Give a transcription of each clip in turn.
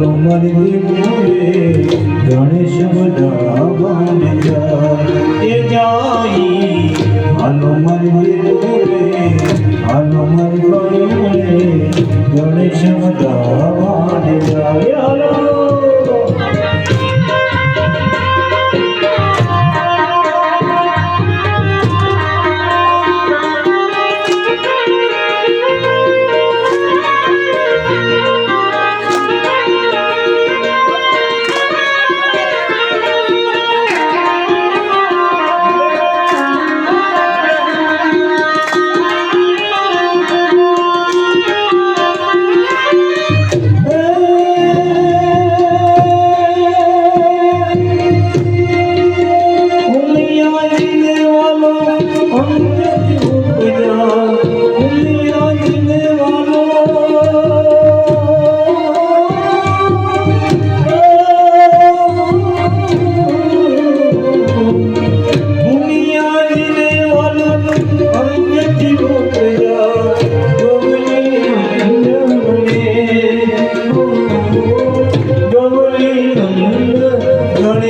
નો મરવી બોલે ગણેશ ભગવાન એ જાઈ હનુમાન બોલે હનુમાન બોલે ગણેશ ભગવાન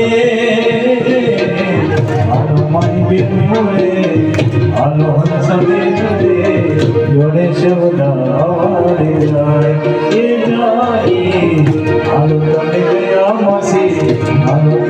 गणे হনুমান বিমুরে আলো সবে জুড়ে জোড়ে শবদারে যায় এ যায় আলো তলে আমাসি আলো